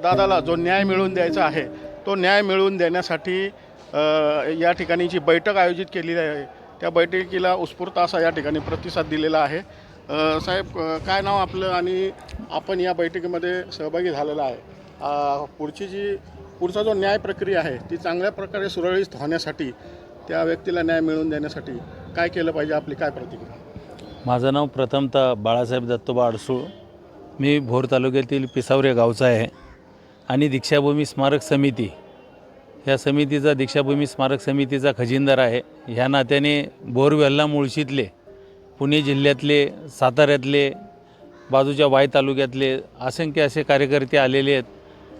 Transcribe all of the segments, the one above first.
दादाला जो न्याय मिळवून द्यायचा आहे तो न्याय मिळवून देण्यासाठी या ठिकाणी जी बैठक आयोजित केलेली आहे त्या बैठकीला उत्स्फूर्त असा या ठिकाणी प्रतिसाद दिलेला आहे. साहेब काय नाव आपलं आणि आपण या बैठकीमध्ये सहभागी झालेला आहे? पुढची जी पुढचा जो न्याय प्रक्रिया आहे ती चांगल्या प्रकारे सुरळीत होण्यासाठी त्या व्यक्तीला न्याय मिळवून देण्यासाठी काय केलं पाहिजे? आपली काय प्रतिक्रिया? माझं नाव प्रथमतः बाळासाहेब दत्तोबा अडसूळ. मी भोर तालुक्यातील पिसावरे गावचा आहे. आणि दीक्षाभूमी स्मारक समिती. ह्या समितीचा दीक्षाभूमी स्मारक समितीचा खजिनदार आहे. ह्या नात्याने बोरवेल्ला मुळशीतले पुणे जिल्ह्यातले साताऱ्यातले बाजूच्या वाई तालुक्यातले असंख्य असे कार्यकर्ते आलेले आहेत.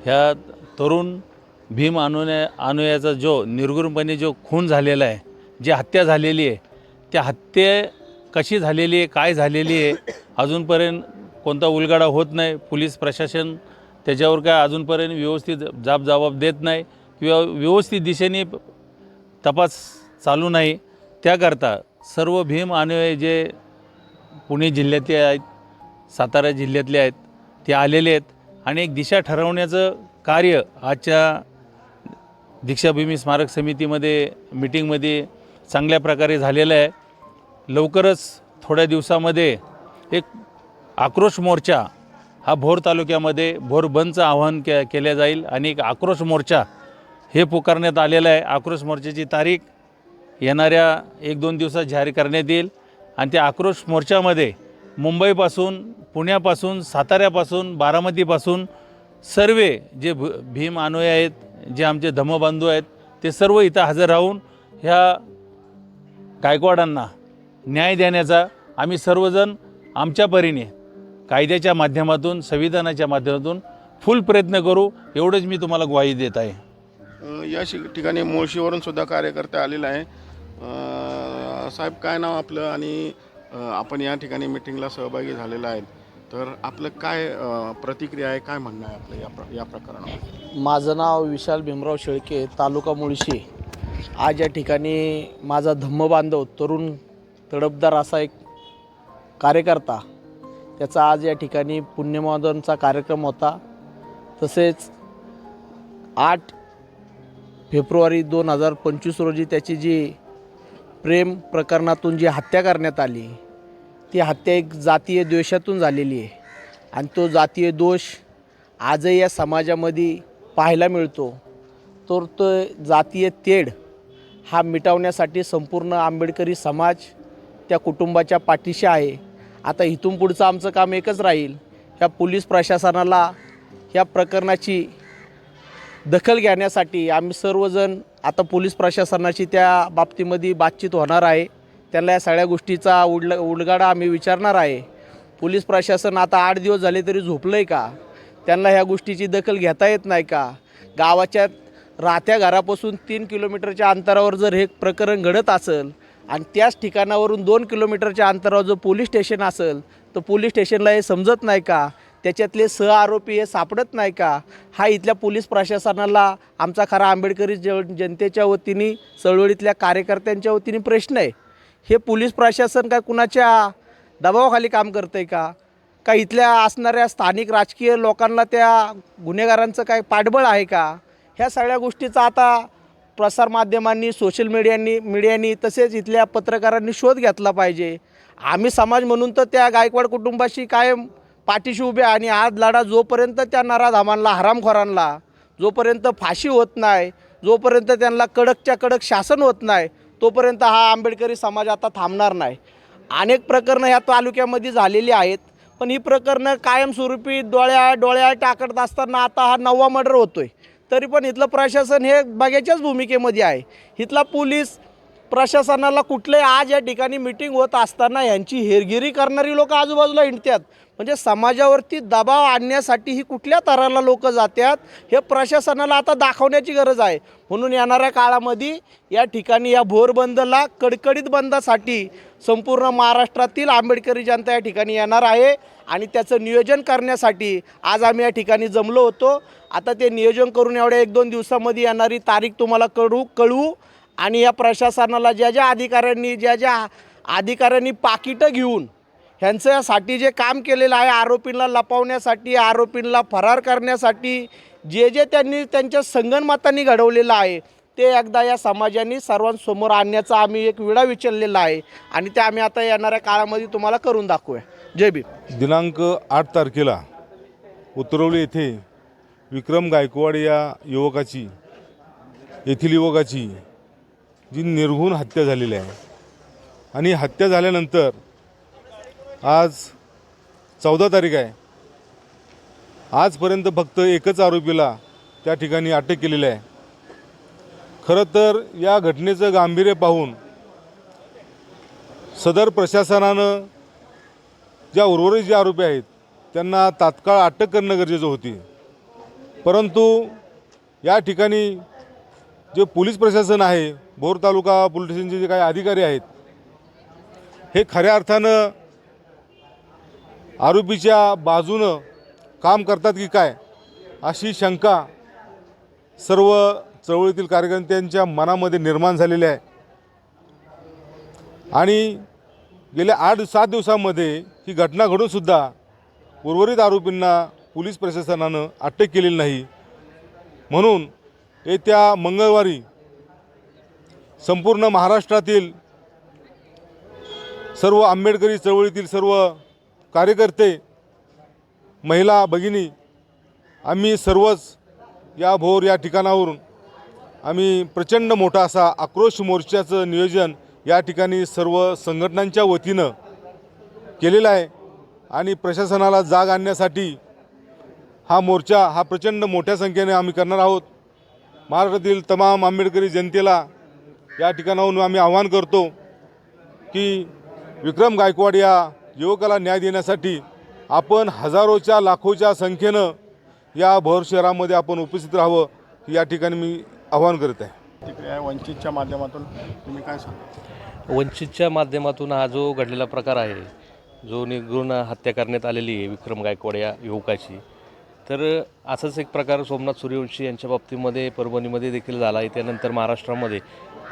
ह्या तरुण भीम अनुया अनुयाचा जो निर्गुणपणे जो खून झालेला आहे जी हत्या झालेली आहे त्या हत्ये कशी झालेली आहे काय झालेली आहे अजूनपर्यंत कोणता उलगडा होत नाही. पोलीस प्रशासन त्याच्यावर काय अजूनपर्यंत व्यवस्थित जाब जबाब देत नाही किंवा व्यवस्थित दिशेने तपास चालू नाही त्याकरता सर्व भीम आणि जे पुणे जिल्ह्यातले आहेत सातारा जिल्ह्यातले आहेत ते आलेले आहेत आणि एक दिशा ठरवण्याचं कार्य आजच्या दीक्षाभूमी स्मारक समितीमध्ये मिटिंगमध्ये चांगल्या प्रकारे झालेलं आहे. लवकरच थोड्या दिवसामध्ये एक आक्रोश मोर्चा हा भोर तालुक्यामध्ये भोर बंदचं आवाहन के केल्या जाईल आणि एक आक्रोश मोर्चा हे पुकारण्यात आलेलं आहे. आक्रोश मोर्चाची तारीख येणाऱ्या एक दोन दिवसात जाहीर करण्यात येईल. आणि त्या आक्रोश मोर्चामध्ये मुंबईपासून पुण्यापासून साताऱ्यापासून बारामतीपासून सर्व जे भ भीम अनुय आहेत जे आमचे धम्मबांधू आहेत ते सर्व इथं हजर राहून ह्या गायकवाडांना न्याय देण्याचा आम्ही सर्वजण आमच्या परीने कायद्याच्या माध्यमातून संविधानाच्या माध्यमातून फुल प्रयत्न करू एवढंच मी तुम्हाला ग्वाही देत आहे. या शि- ठिकाणी मुळशीवरून सुद्धा कार्यकर्ते आलेले आहे साहेब काय नाव आपलं? आणि आपण या ठिकाणी मिटिंगला सहभागी झालेला आहे. तर आपलं काय प्रतिक्रिया आहे? काय म्हणणं आहे आपलं या प्र या प्रकरणावर? माझं नाव विशाल भीमराव शेळके तालुका मुळशी. आज या ठिकाणी माझा धम्मबांधव तरुण तडफदार असा एक कार्यकर्ता त्याचा आज या ठिकाणी पुण्यमोदनचा कार्यक्रम होता. तसेच आठ फेब्रुवारी दोन हजार पंचवीस रोजी त्याची जी प्रेम प्रकरणातून जी हत्या करण्यात आली ती हत्या एक जातीय द्वेषातून झालेली आहे. आणि तो जातीय दोष आजही या समाजामध्ये पाहायला मिळतो. तर तो जातीय तेढ हा मिटवण्यासाठी संपूर्ण आंबेडकरी समाज त्या कुटुंबाच्या पाठीशी आहे. आता इथून पुढचं आमचं काम एकच राहील. ह्या पोलीस प्रशासनाला ह्या प्रकरणाची दखल घेण्यासाठी आम्ही सर्वजण आता पोलीस प्रशासनाची त्या बाबतीमध्ये बातचीत होणार आहे. त्यांना या सगळ्या गोष्टीचा उडल उडगाडा आम्ही विचारणार आहे. पोलीस प्रशासन आता आठ दिवस झाले तरी झोपलं आहे का? त्यांना ह्या गोष्टीची दखल घेता येत नाही का? गावाच्या राहत्या घरापासून तीन किलोमीटरच्या अंतरावर जर हे प्रकरण घडत असेल आणि त्याच ठिकाणावरून दोन किलोमीटरच्या अंतरावर जो पोलीस स्टेशन असेल तर पोलीस स्टेशनला हे समजत नाही का? त्याच्यातले सह आरोपी हे सापडत नाही का? हा इथल्या पोलीस प्रशासनाला आमचा खरा आंबेडकरी ज जनतेच्या वतीने चळवळीतल्या कार्यकर्त्यांच्या वतीने प्रश्न आहे. हे पोलीस प्रशासन काय कुणाच्या दबावाखाली काम करतं आहे का? का इथल्या असणाऱ्या स्थानिक राजकीय लोकांना त्या गुन्हेगारांचं काय पाठबळ आहे का? ह्या सगळ्या गोष्टीचा आता प्रसारमाध्यमांनी सोशल मीडियांनी मीडियांनी तसेच इथल्या पत्रकारांनी शोध घेतला पाहिजे. आम्ही समाज म्हणून तर त्या गायकवाड कुटुंबाशी कायम पाठीशी उभे आणि आज लढा जोपर्यंत त्या नराधामांना हरामखोरांना जोपर्यंत फाशी होत नाही जोपर्यंत त्यांना कडकच्या कडक शासन होत नाही तोपर्यंत हा आंबेडकरी समाज आता थांबणार नाही. अनेक प्रकरणं ह्या तालुक्यामध्ये झालेली आहेत पण ही प्रकरणं कायमस्वरूपी डोळ्या डोळ्या टाकत असताना आता हा नववा मर्डर होतोय. तरी पण इथलं प्रशासन हे बघायच्याच भूमिकेमध्ये आहे. इथला पोलीस प्रशासनाला कुठले आज या ठिकाणी मिटिंग होत असताना यांची हेरगिरी करणारी लोक आजूबाजूला हिंडतात. म्हणजे समाजावरती दबाव आणण्यासाठी ही कुठल्या तराला लोक जातात हे प्रशासनाला आता दाखवण्याची गरज आहे. म्हणून येणाऱ्या काळामध्ये या ठिकाणी या भोरबंदला कडकडीत बंदासाठी संपूर्ण महाराष्ट्रातील आंबेडकरी जनता या ठिकाणी येणार आहे. आणि त्याचं नियोजन करण्यासाठी आज आम्ही या ठिकाणी जमलो होतो. आता ते नियोजन करून एवढ्या एक दोन दिवसामध्ये येणारी तारीख तुम्हाला कळू कळवू आणि या प्रशासनाला ज्या ज्या अधिकाऱ्यांनी ज्या ज्या अधिकाऱ्यांनी पाकिटं घेऊन ह्यांच्यासाठी जे काम केलेलं आहे आरोपींना लपवण्यासाठी आरोपींना फरार करण्यासाठी जे जे त्यांनी त्यांच्या संगणमतांनी घडवलेलं आहे ते एकदा या समाजाने सर्वांसमोर आणण्याचा आम्ही एक विडा विचारलेला आहे. आणि ते आम्ही आता येणाऱ्या काळामध्ये तुम्हाला करून दाखवूया. जय भीम. दिनांक आठ तारखेला उतरवली येथे विक्रम गायकवाड या युवकाची येथील युवकाची जी निर्घुण हत्या झालेली आहे. आणि हत्या झाल्यानंतर आज चौदा तारीख आहे. आजपर्यंत फक्त एकच आरोपीला त्या ठिकाणी अटक केलेली आहे. खरं तर या घटनेचं गांभीर्य पाहून सदर प्रशासनानं ज्या उर्वरित जे आरोपी आहेत त्यांना तात्काळ अटक करणं गरजेचं होती. परंतु या ठिकाणी जे पोलीस प्रशासन आहे भोर तालुका पोलीस स्टेशनचे जे काही अधिकारी आहेत हे खऱ्या अर्थानं आरोपीच्या बाजूनं काम करतात की काय अशी शंका सर्व चळवळीतील कार्यकर्त्यांच्या मनामध्ये निर्माण झालेली आहे. आणि गेल्या आठ सात दिवसांमध्ये ही घटना घडूनसुद्धा उर्वरित आरोपींना पोलीस प्रशासनानं अटक केलेली नाही. म्हणून येत्या मंगळवारी संपूर्ण महाराष्ट्रातील सर्व आंबेडकरी चळवळीतील सर्व कार्यकर्ते महिला भगिनी आम्ही सर्वच या भोर या ठिकाणावरून आम्ही प्रचंड मोठा असा आक्रोश मोर्चाचं नियोजन या ठिकाणी सर्व संघटनांच्या वतीनं केलेलं आहे आणि प्रशासनाला जाग आणण्यासाठी हा मोर्चा हा प्रचंड मोठ्या संख्येने आम्ही करणार आहोत. महाराष्ट्रातील तमाम आंबेडकरी जनतेला या ठिकाणाहून आम्ही आवाहन करतो की विक्रम गायकवाड या युवकाला न्याय देण्यासाठी आपण हजारोच्या लाखोच्या संख्येनं या भोर शहरामध्ये आपण उपस्थित राहावं या ठिकाणी मी आवाहन करत आहे. तिकडे वंचितच्या माध्यमातून. तुम्ही काय सांगा वंचितच्या माध्यमातून हा जो घडलेला प्रकार आहे जो निर्गुण हत्या करण्यात आलेली आहे विक्रम गायकवाड या युवकाची तर असाच एक प्रकार सोमनाथ सूर्यवंशी यांच्या बाबतीमध्ये परभणीमध्ये देखील झाला आहे. त्यानंतर महाराष्ट्रामध्ये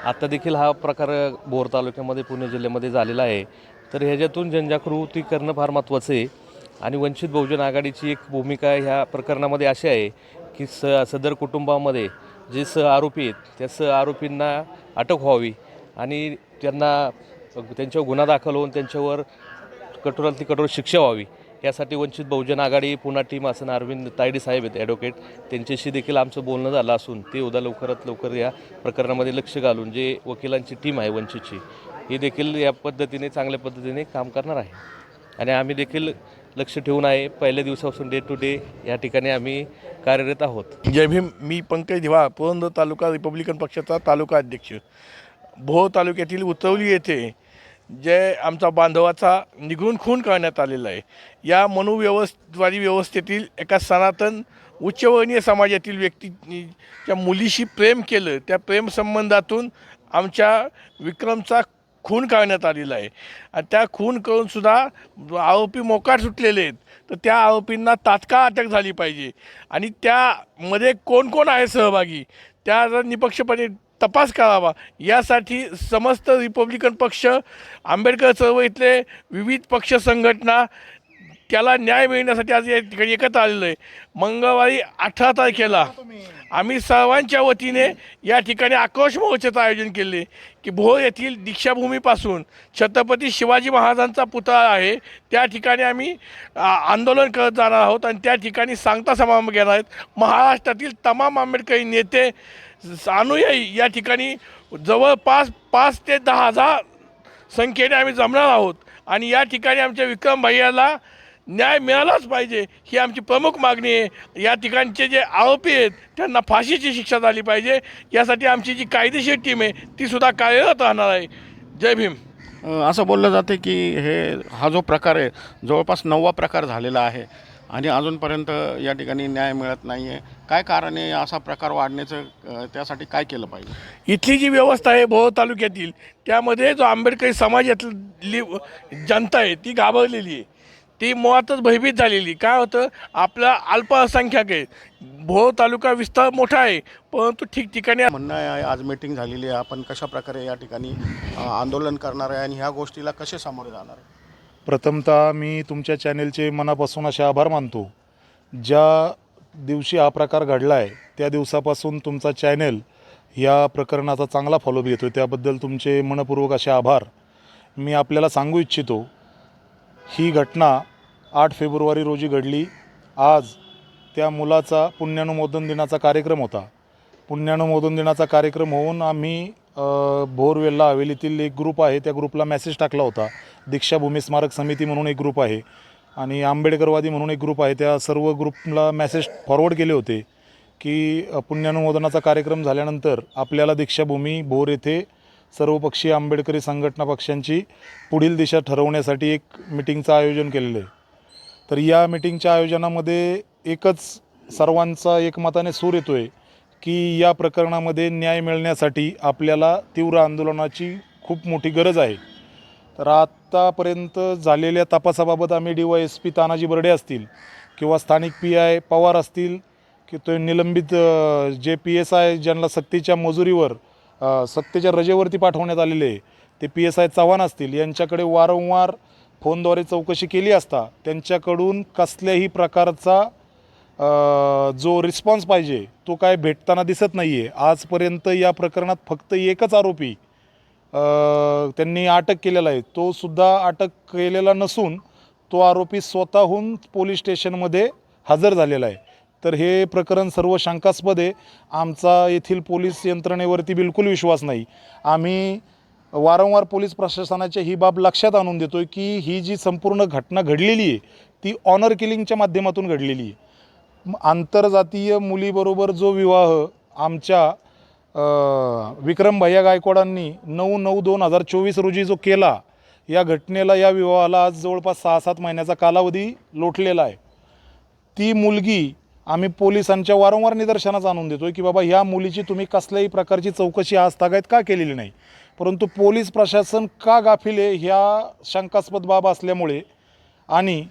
आता देखील हा प्रकार भोर तालुक्यामध्ये पुणे जिल्ह्यामध्ये झालेला आहे. तर ह्याच्यातून जनजागृती करणं फार महत्त्वाचं आहे. आणि वंचित बहुजन आघाडीची एक भूमिका ह्या प्रकरणामध्ये अशी आहे की स सदर कुटुंबामध्ये जे सह आरोपी आहेत त्या सह आरोपींना अटक व्हावी आणि त्यांना त्यांच्यावर गुन्हा दाखल होऊन त्यांच्यावर कठोरातली कठोर शिक्षा व्हावी. यासाठी वंचित बहुजन आघाडी पुन्हा टीम असं अरविंद तायडे साहेब आहेत ॲडव्होकेट त्यांच्याशी देखील आमचं बोलणं झालं असून ते उद्या लवकरात लवकर या प्रकरणामध्ये लक्ष घालून जे वकिलांची टीम आहे वंचितची ही देखील या पद्धतीने चांगल्या पद्धतीने काम करणार आहे. आणि आम्ही देखील लक्ष ठेवून आहे. पहिल्या दिवसापासून डे टू डे या ठिकाणी आम्ही कार्यरत आहोत. जय भीम मी पंकज धिवा पुरंदर तालुका रिपब्लिकन पक्षाचा तालुका अध्यक्ष. भोर तालुक्यातील उतरवली येथे जे आमचा बांधवाचा निघून खून करण्यात आलेला आहे. या मनुव्यवस्थवादी व्यवस्थेतील एका सनातन उच्चवर्णीय समाजातील व्यक्तीच्या मुलीशी प्रेम केलं. त्या प्रेमसंबंधातून आमच्या विक्रमचा खून करण्यात आलेला आहे. आणि त्या खून करूनसुद्धा आरोपी मोकाट सुटलेले आहेत. तर त्या आरोपींना तात्काळ अटक झाली पाहिजे. आणि त्यामध्ये कोण कोण आहे सहभागी? त्या निपक्षपणे तपास करावा. यासाठी समस्त रिपब्लिकन पक्ष आंबेडकर चळवळीतले विविध पक्ष संघटना त्याला न्याय मिळण्यासाठी आज या ठिकाणी एकत्र आलेलं आहे. मंगळवारी अठरा तारखेला आम्ही सर्वांच्या वतीने या ठिकाणी आक्रोश मोर्चाचं आयोजन केले की भोर येथील दीक्षाभूमीपासून छत्रपती शिवाजी महाराजांचा पुतळा आहे त्या ठिकाणी आम्ही आंदोलन करत जाणार आहोत आणि त्या ठिकाणी सांगता समारंभ घेणार आहेत. महाराष्ट्रातील तमाम आंबेडकरी नेते अनुयायी या ठिकाणी जवळपास पाच ते दहा हजार संख्येने आम्ही जमणार आहोत. आणि या ठिकाणी आमच्या विक्रम भैयाला न्याय मिळालाच पाहिजे. ही आमची प्रमुख मागणी आहे. या ठिकाणचे जे आरोपी आहेत त्यांना फाशीची शिक्षा झाली पाहिजे. यासाठी आमची जी कायदेशीर टीम आहे ती सुद्धा कार्यरत राहणार आहे. जय भीम. असं बोललं जाते की हे हा जो प्रकार आहे जवळपास नववा प्रकार झालेला आहे. आणि अजूनपर्यंत या ठिकाणी न्याय मिळत नाही आहे काय कारण आहे असा प्रकार वाढण्याचं त्यासाठी काय केलं पाहिजे? इथली जी व्यवस्था आहे भोर तालुक्यातील त्यामध्ये जो आंबेडकरी समाजातली जनता आहे ती घाबरलेली आहे. ती मुळातच भयभीत झालेली. काय होतं? आपला अल्पसंख्याक आहे. भोर तालुका विस्तार मोठा आहे परंतु ठिकठिकाणी म्हणणं आहे? आज मीटिंग झालेली आहे. आपण कशा प्रकारे या ठिकाणी आंदोलन करणार आहे आणि ह्या गोष्टीला कसे सामोरे जाणार आहे? प्रथमतः मी तुमच्या चॅनेलचे मनापासून असे आभार मानतो. ज्या दिवशी हा प्रकार घडला आहे त्या दिवसापासून तुमचा चॅनेल या प्रकरणाचा चांगला फॉलोअप घेतो त्याबद्दल तुमचे मनपूर्वक असे आभार. मी आपल्याला सांगू इच्छितो ही घटना आठ फेब्रुवारी रोजी घडली. आज त्या मुलाचा पुण्यानुमोदन दिनाचा कार्यक्रम होता. पुण्यानुमोदन दिनाचा कार्यक्रम होऊन आम्ही भोरवेल्ला हवेलीतील एक ग्रुप आहे त्या ग्रुपला मेसेज टाकला होता. दीक्षाभूमी स्मारक समिती म्हणून एक ग्रुप आहे आणि आंबेडकरवादी म्हणून एक ग्रुप आहे. त्या सर्व ग्रुपला मेसेज फॉरवर्ड केले होते की पुण्यानुमोदनाचा कार्यक्रम झाल्यानंतर आपल्याला दीक्षाभूमी भोर येथे सर्वपक्षीय आंबेडकरी संघटना पक्षांची पुढील दिशा ठरवण्यासाठी एक मिटिंगचं आयोजन केलेलं आहे. तर या मिटिंगच्या आयोजनामध्ये एकच सर्वांचा एकमताने सूर येतो आहे की या प्रकरणामध्ये न्याय मिळण्यासाठी आपल्याला तीव्र आंदोलनाची खूप मोठी गरज आहे. तर आत्तापर्यंत झालेल्या तपासाबाबत आम्ही D Y S P Tanaji Barde असतील किंवा स्थानिक पी आय पवार असतील की तो निलंबित जे पी एस आय ज्यांना सक्तीच्या मजुरीवर सत्तेच्या रजेवरती पाठवण्यात आलेले आहे. ते पी एस आय चव्हाण असतील यांच्याकडे वारंवार फोनद्वारे चौकशी केली असता त्यांच्याकडून कसल्याही प्रकारचा जो रिस्पॉन्स पाहिजे तो काय भेटताना दिसत नाही आहे आजपर्यंत या प्रकरणात फक्त एकच आरोपी त्यांनी अटक केलेला आहे. तो सुद्धा अटक केलेला नसून तो आरोपी स्वतःहून पोलीस स्टेशनमध्ये हजर झालेला आहे. तर हे प्रकरण सर्व शंकास्पद आहे. आमचा येथील पोलीस यंत्रणेवरती बिलकुल विश्वास नाही. आम्ही वारंवार पोलीस प्रशासनाच्या ही बाब लक्षात आणून देतो आहे की ही जी संपूर्ण घटना घडलेली आहे ती ऑनर किलिंगच्या माध्यमातून घडलेली आहे. आंतरजातीय मुलीबरोबर जो विवाह आमच्या विक्रम भैया गायकवाडांनी नऊ नऊ दोन हजार चोवीस रोजी जो केला या घटनेला या विवाहाला आज जवळपास सहा सात महिन्याचा कालावधी लोटलेला आहे. ती मुलगी आम्ही पोलिसांच्या वारंवार निदर्शनास आणून देतो की बाबा ह्या मुलीची तुम्ही कसल्याही प्रकारची चौकशी आज तागायत का केलेली नाही? परंतु पोलीस प्रशासन का गाफिले आहे ह्या शंकास्पद बाब असल्यामुळे आणि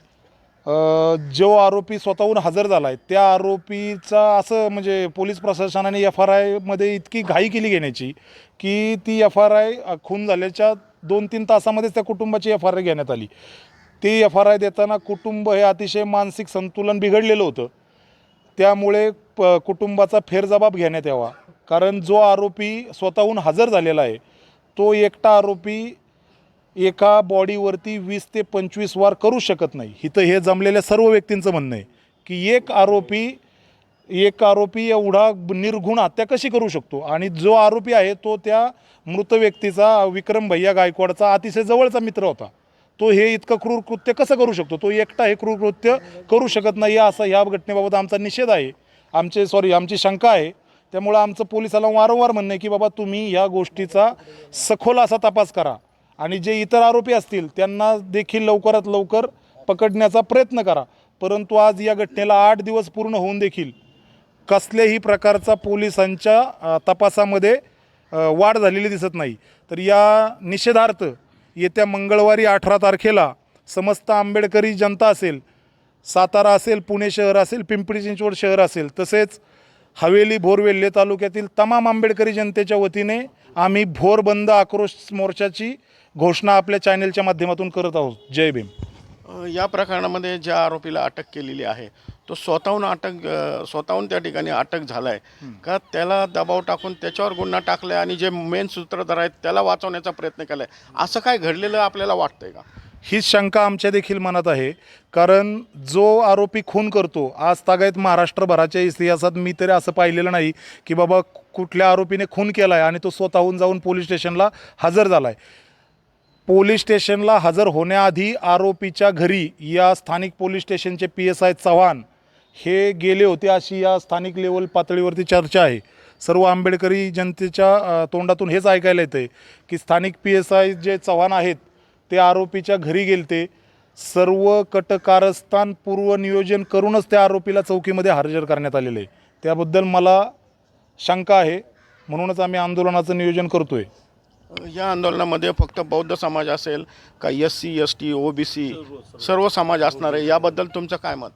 जो आरोपी स्वतःहून हजर झाला आहे त्या आरोपीचा असं म्हणजे पोलीस प्रशासनाने एफ आर आयमध्ये इतकी घाई केली घेण्याची की ती एफ आर आय खून झाल्याच्या दोन तीन तासामध्येच त्या कुटुंबाची एफ आर आय घेण्यात आली. ती एफ आर आय देताना कुटुंब हे अतिशय मानसिक संतुलन बिघडलेलं होतं. त्यामुळे प कुटुंबाचा फेरजबाब घेण्यात यावा. कारण जो आरोपी स्वतःहून हजर झालेला आहे तो एकटा आरोपी एका बॉडीवरती वीस ते पंचवीस वार करू शकत नाही. इथं हे जमलेल्या सर्व व्यक्तींचं म्हणणं आहे की एक आरोपी एक आरोपी एवढा निर्घुण हत्या कशी करू शकतो? आणि जो आरोपी आहे तो त्या मृत व्यक्तीचा विक्रम भैया गायकवाडचा अतिशय जवळचा मित्र होता. तो हे इतकं क्रूर कृत्य कसं करू शकतो? तो एकटा हे क्रूर कृत्य करू शकत नाही असा ह्या घटनेबाबत आमचा निषेध आहे. आमचे सॉरी आमची शंका आहे. त्यामुळं आमचं पोलिसाला वारंवार म्हणणं आहे की बाबा तुम्ही ह्या गोष्टीचा सखोल असा तपास करा. आणि जे इतर आरोपी असतील त्यांना देखील लवकरात लवकर पकडण्याचा प्रयत्न करा. परंतु आज या घटनेला आठ दिवस पूर्ण होऊन देखील कसल्याही प्रकारचा पोलिसांच्या तपासामध्ये वाढ झालेली दिसत नाही. तर या निषेधार्थ येत्या मंगळवारी अठरा तारखेला समस्त आंबेडकरी जनता असेल सातारा असेल पुणे शहर असेल पिंपरी चिंचवड शहर असेल तसेच हवेली भोर वेल्हे तालुक्यातील तमाम आंबेडकरी जनतेच्या वतीने आम्ही भोर बंद आक्रोश मोर्चाची घोषणा आपल्या चॅनेलच्या माध्यमातून करत आहोत. जय भीम. या प्रकरणामध्ये ज्या आरोपीला अटक केलेली आहे तो स्वतःहून अटक स्वतःहून त्या ठिकाणी अटक झाला आहे का त्याला दबाव टाकून त्याच्यावर गुन्हा टाकला आहे आणि जे मेन सूत्रधार आहेत त्याला वाचवण्याचा प्रयत्न केला आहे असं काय घडलेलं आपल्याला वाटतंय का? हीच शंका आमच्या देखील मनात आहे. कारण जो आरोपी खून करतो आज तागायत महाराष्ट्रभराच्या इतिहासात मी तरी असं पाहिलेलं नाही की बाबा कुठल्या आरोपीने खून केला आहे आणि तो स्वतःहून जाऊन पोलीस स्टेशनला हजर झाला आहे पोलीस स्टेशनला हजर होण्याआधी आरोपीच्या घरी या स्थानिक पोलीस स्टेशनचे पी एस आय चव्हाण हे गेले होते अशी या स्थानिक लेवल पातळीवरती चर्चा आहे. सर्व आंबेडकरी जनतेच्या तोंडातून हेच ऐकायला येतं आहे की स्थानिक पी एस आय जे चव्हाण आहेत ते आरोपीच्या घरी गेलते. सर्व कटकारस्थान पूर्व नियोजन करूनच त्या आरोपीला चौकीमध्ये हजर करण्यात आलेलं आहे. त्याबद्दल मला शंका आहे. म्हणूनच आम्ही आंदोलनाचं नियोजन करतो आहे या आंदोलनामध्ये फक्त बौद्ध समाज असेल का S C S T O B C सर्व समाज असणार आहे. याबद्दल तुमचं काय मत?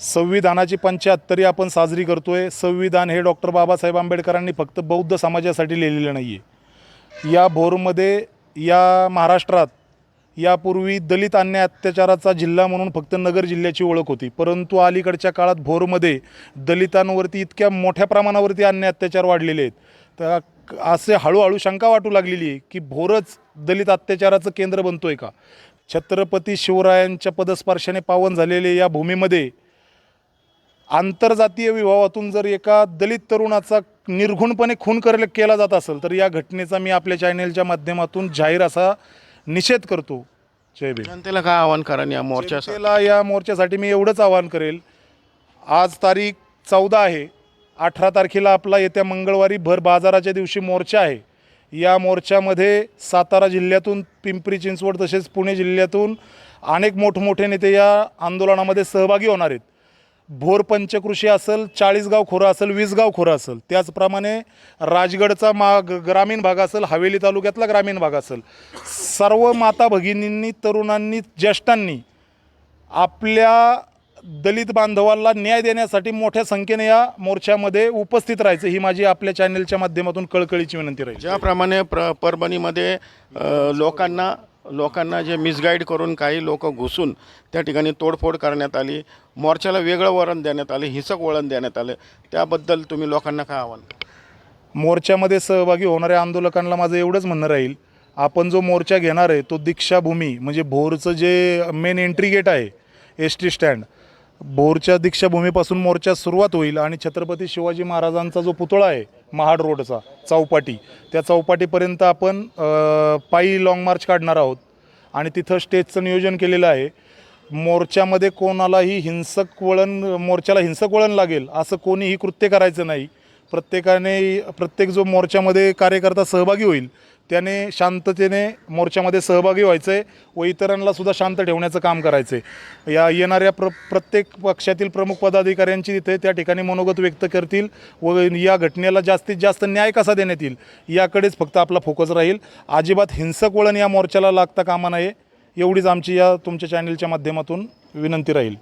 संविधानाची पंच्याहत्तरी आपण साजरी करतो आहे संविधान हे डॉक्टर बाबासाहेब आंबेडकरांनी फक्त बौद्ध समाजासाठी लिहिलेलं नाही आहे या भोरमध्ये या महाराष्ट्रात यापूर्वी दलित अन्याय अत्याचाराचा जिल्हा म्हणून फक्त नगर जिल्ह्याची ओळख होती. परंतु अलीकडच्या काळात भोरमध्ये दलितांवरती इतक्या मोठ्या प्रमाणावरती अन्याय अत्याचार वाढलेले आहेत. तर असे हळूहळू शंका वाटू लागलेली आहे की भोरच दलित अत्याचाराचं केंद्र बनतो आहे का? छत्रपती शिवरायांच्या पदस्पर्शाने पावन झालेले या भूमीमध्ये आंतरजातीय विवाहातून जर एका दलित तरुणाचा निर्घुणपणे खून कर केला जात असेल तर या घटनेचा मी आपल्या चॅनेलच्या माध्यमातून जाहीर असा निषेध करतो. जय भीम. जनतेला काय आवाहन करा या जनतेला या मोर्चासाठी मी एवढंच आवाहन करेल. आज तारीख चौदा आहे. अठरा तारखेला आपला येत्या मंगळवारी भर बाजाराच्या दिवशी मोर्चा आहे. या मोर्चामध्ये सातारा जिल्ह्यातून पिंपरी चिंचवड तसेच पुणे जिल्ह्यातून अनेक मोठमोठे नेते या आंदोलनामध्ये सहभागी होणार आहेत. भोर पंचकृषी असेल चाळीसगाव खोरं असेल वीसगाव खोरं असेल त्याचप्रमाणे राजगडचा मा ग्रामीण भाग असेल हवेली तालुक्यातला ग्रामीण भाग असेल सर्व माता भगिनींनी तरुणांनी ज्येष्ठांनी आपल्या दलित बांधवाला न्याय देण्यासाठी मोठ्या संख्येने या मोर्चामध्ये उपस्थित राहायचं ही माझी आपल्या चॅनलच्या माध्यमातून कळकळीची विनंती राहील. ज्याप्रमाणे प्र परभणीमध्ये लोकांना लोकांना जे मिसगाईड करून काही लोक घुसून त्या ठिकाणी तोडफोड करण्यात आली मोर्चाला वेगळं वळण देण्यात आले हिंसक वळण देण्यात आलं त्याबद्दल तुम्ही लोकांना काय आव्हान? मोर्चामध्ये सहभागी होणाऱ्या आंदोलकांना माझं एवढंच म्हणणं राहील आपण जो मोर्चा घेणार आहे तो दीक्षाभूमी म्हणजे भोरचं जे मेन एंट्री गेट आहे एस टी स्टँड भोरच्या दीक्षाभूमीपासून मोर्चा सुरुवात होईल आणि छत्रपती शिवाजी महाराजांचा जो पुतळा आहे महाड रोडचा चौपाटी. त्या चौपाटीपर्यंत आपण पायी लाँग मार्च काढणार आहोत. आणि तिथं स्टेजचं नियोजन केलेलं आहे. मोर्चामध्ये कोणालाही हिंसक वळण मोर्चाला हिंसक वळण लागेल असं कोणीही कृत्य करायचं नाही. प्रत्येकाने प्रत्येक जो मोर्चामध्ये कार्यकर्ता सहभागी होईल त्याने शांततेने मोर्चामध्ये सहभागी व्हायचं आहे व इतरांना सुद्धा शांत ठेवण्याचं काम करायचं आहे या येणाऱ्या प्र प्रत्येक पक्षातील प्रमुख पदाधिकाऱ्यांची तिथे त्या ठिकाणी मनोगत व्यक्त करतील व या घटनेला जास्तीत जास्त न्याय कसा देण्यात येईल याकडेच फक्त आपला फोकस राहील. अजिबात हिंसक वळण या मोर्चाला लागता कामा नये एवढीच आमची या तुमच्या चॅनलच्या माध्यमातून विनंती राहील.